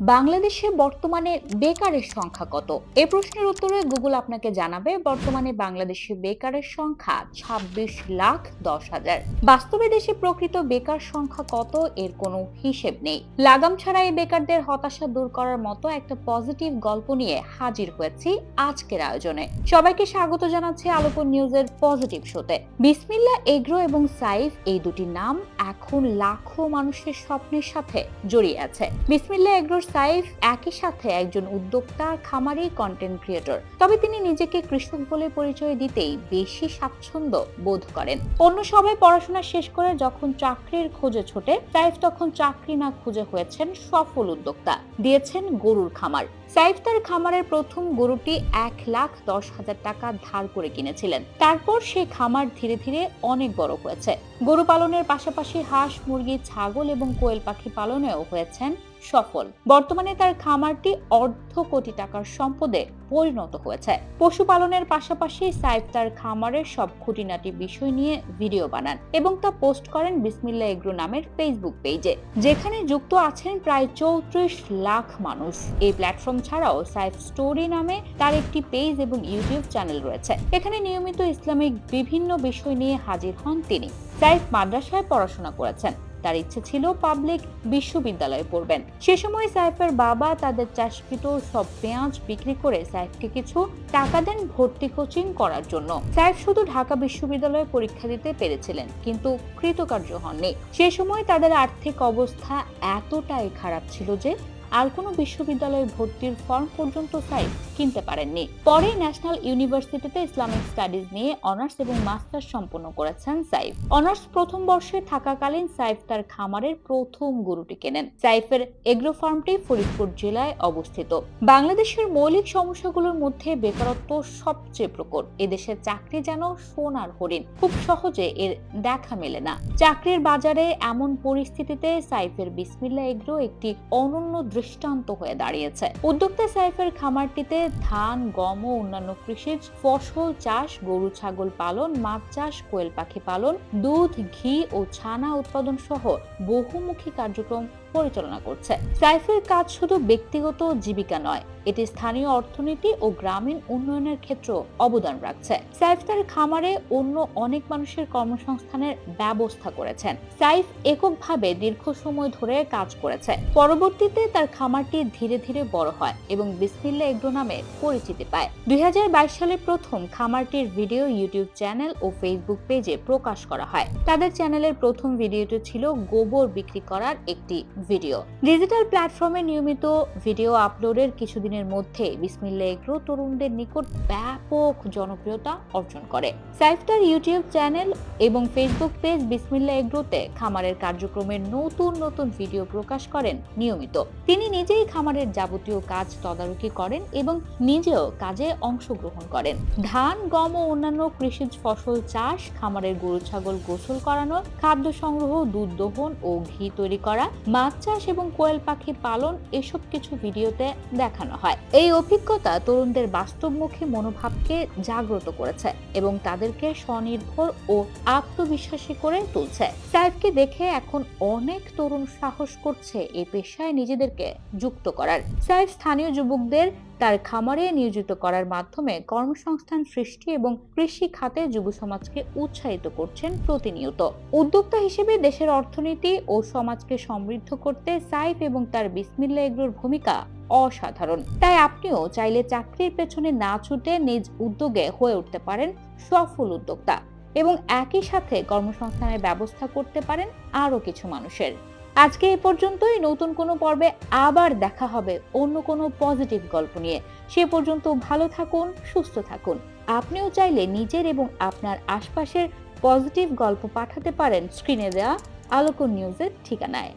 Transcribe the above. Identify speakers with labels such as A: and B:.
A: বাংলাদেশে বর্তমানে বেকারের সংখ্যা কত? এ প্রশ্নের উত্তরে গুগল আপনাকে জানাবে, বর্তমানে বাংলাদেশে বেকারের সংখ্যা ২৬ লাখ দশ হাজার। বাস্তবে দেশে প্রকৃত বেকার সংখ্যা কত? এর কোনো হিসেব নেই। লাগাম ছাড়া এই বেকারদের হতাশা দূর করার মতো একটা পজিটিভ গল্প নিয়ে হাজির হয়েছি আজকের আয়োজনে। সবাইকে স্বাগত জানাচ্ছি আলোকন নিউজের পজিটিভ শোতে। বিসমিল্লা এগ্রো এবং সাইফ এই দুটি নাম এখন লাখো মানুষের স্বপ্নের সাথে জড়িয়ে আছে। বিসমিল্লা এগ্রোর সাইফ একই সাথে একজন উদ্যোক্তা খামারি কন্টেন্ট ক্রিয়েটর তবে তিনি নিজেকে কৃষক বলে পরিচয় দিতেই বেশি স্বাচ্ছন্দ্য বোধ করেন। অন্য সবাই পড়াশোনা শেষ করে যখন চাকরির খোঁজে ছোটে, সাইফ তখন চাকরি না খুঁজে হয়েছেন সফল উদ্যোক্তা, দিয়েছেন গরুর খামার। সাইফ তার খামারের প্রথম গরুটি এক লাখ দশ হাজার টাকা ধার করে কিনেছিলেন। তারপর সে খামার ধীরে ধীরে অনেক বড় হয়েছে। গরু পালনের পাশাপাশি হাঁস, মুরগি, ছাগল এবং কোয়েল পাখি পালনেও হয়েছেন সফল। বর্তমানে তার খামারটি অর্ধ কোটি টাকার সম্পদে পরিণত হয়েছে। পশুপালনের পাশাপাশি সাইফ তার খামারের সব খুঁটিনাটি বিষয় নিয়ে ভিডিও বানান এবং তা পোস্ট করেন বিসমিল্লা এগ্রো নামের ফেসবুক পেজে, যেখানে যুক্ত আছেন প্রায় চৌত্রিশ লাখ মানুষ। এই প্ল্যাটফর্ম ছাড়াও সাইফ স্টোরি নামে তার একটি পেজ এবং ইউটিউব চ্যানেল রয়েছে। এখানে নিয়মিত ইসলামিক বিভিন্ন বিষয় নিয়ে হাজির হন তিনি। সাইফ মাদ্রাসায় পড়াশোনা করেছেন। তার ইচ্ছে ছিল পাবলিক বিশ্ববিদ্যালয়ে পড়বেন। সে সময় সাইফের বাবা তাদের চাষকৃত সব পেঁয়াজ বিক্রি করে সাইফকে কিছু টাকা দেন ভর্তি কোচিং করার জন্য। সাইফ শুধু ঢাকা বিশ্ববিদ্যালয়ে পরীক্ষা দিতে পেরেছিলেন, কিন্তু কৃতকার্য হননি। সে সময় তাদের আর্থিক অবস্থা এতটাই খারাপ ছিল যে আর কোনো বিশ্ববিদ্যালয়ে ভর্তির ফর্ম পর্যন্ত সাইফ কিনতে পারেননি। পরে ন্যাশনাল ইউনিভার্সিটিতে ইসলামিক স্টাডিজ নিয়ে অনার্স এবং মাস্টার্স সম্পন্ন করেছেন সাইফ। অনার্স প্রথম বর্ষে থাকাকালীন সাইফ তার খামারের প্রথম গরুটি কেনেন। সাইফের এগ্রো ফার্মটি ফরিদপুর জেলায় অবস্থিত। বাংলাদেশের মৌলিক সমস্যাগুলোর মধ্যে বেকারত্ব সবচেয়ে প্রকট। এদেশের চাকরি যেন সোনার হরিণ। খুব সহজে এর দেখা মেলে না। চাকরির বাজারে এমন পরিস্থিতিতে সাইফের বিসমিল্লা এগ্রো একটি অনন্য দৃষ্টান্ত হয়ে দাঁড়িয়েছে। উদ্যোক্তা সাইফের খামারটিতে ধান, গম ও অন্যান্য কৃষিজ, ফসল চাষ, গরু, ছাগল পালন, মাছ চাষ, কোয়েল পাখি পালন, দুধ, ঘি ও ছানা উৎপাদন সহ বহুমুখী কার্যক্রম পরিচালনা করছে। সাইফের কাজ শুধু ব্যক্তিগত জীবিকা নয়, এটি স্থানীয় অর্থনীতি ও গ্রামীণ উন্নয়নের ক্ষেত্রে অবদান রাখছে। সাইফ তার খামারে অন্য অনেক মানুষের কর্মসংস্থানের ব্যবস্থা করেছেন। সাইফ এককভাবে দীর্ঘ সময় ধরে কাজ করেছে। পরবর্তীতে তার খামারটি ধীরে ধীরে বড় হয় এবং বিসমিল্লা এগ্রো নামে পরিচিতি পায়। দুই সালে প্রথম খামারটির ভিডিও ইউটিউব চ্যানেল ও ফেসবুক পেজে প্রকাশ করা হয়। তাদের চ্যানেলের প্রথম ভিডিওটি ছিল গোবর বিক্রি করার একটি ভিডিও ডিজিটাল প্ল্যাটফর্মে নিয়মিত ভিডিও আপলোডের কিছুদিনের মধ্যে বিসমিল্লা এগ্রো তরুণদের নিকট ব্যাপক জনপ্রিয়তা অর্জন করে। সাইফটার ইউটিউব চ্যানেল এবং ফেসবুক পেজ বিসমিল্লা এগ্রোতে খামারের কার্যক্রমের নতুন নতুন ভিডিও প্রকাশ করেন নিয়মিত। তিনি নিজেই খামারের যাবতীয় কাজ তদারকি করেন এবং নিজেও কাজে অংশগ্রহণ করেন। ধান, গম ও অন্যান্য কৃষিজ ফসল চাষ, খামারের গরু, ছাগল গোসল করানো, খাদ্য সংগ্রহ, দুধ দহন ও ঘি তৈরি করা মাছ চাষ এবং কোয়েল পাখি পালন এসব কিছু ভিডিওতে দেখানো হয়। এই অভিজ্ঞতা তরুণদের বাস্তবমুখী মনোভাবকে জাগ্রত করেছে এবং তাদেরকে স্বনির্ভর ও আত্মবিশ্বাসী করে তুলছে। সাইফকে দেখে এখন অনেক তরুণ সাহস করছে এই পেশায় নিজেদেরকে যুক্ত করার। সাইফ স্থানীয় যুবকদের তার খামারে নিয়োজিত করার মাধ্যমে কর্মসংস্থান সৃষ্টি এবং কৃষি খাতে যুব সমাজকে উৎসাহিত করছেন প্রতিনিয়ত। উদ্যোক্তা হিসেবে দেশের অর্থনীতি ও সমাজকে সমৃদ্ধ করতে সাইফ এবং তার বিসমিল্লা এগ্রোর ভূমিকা অসাধারণ। তাই আপনিও চাইলে চাকরির পেছনে না ছুটে নিজ উদ্যোগে হয়ে উঠতে পারেন সফল উদ্যোক্তা এবং একই সাথে কর্মসংস্থানের ব্যবস্থা করতে পারেন আরও কিছু মানুষের। আজকে এ পর্যন্তই। নতুন কোনো পর্বে আবার দেখা হবে অন্য কোনো পজিটিভ গল্প নিয়ে। সে পর্যন্ত ভালো থাকুন, সুস্থ থাকুন। আপনিও চাইলে নিজের এবং আপনার আশপাশের পজিটিভ গল্প পাঠাতে পারেন স্ক্রিনে দেওয়া আলোকন নিউজের ঠিকানায়।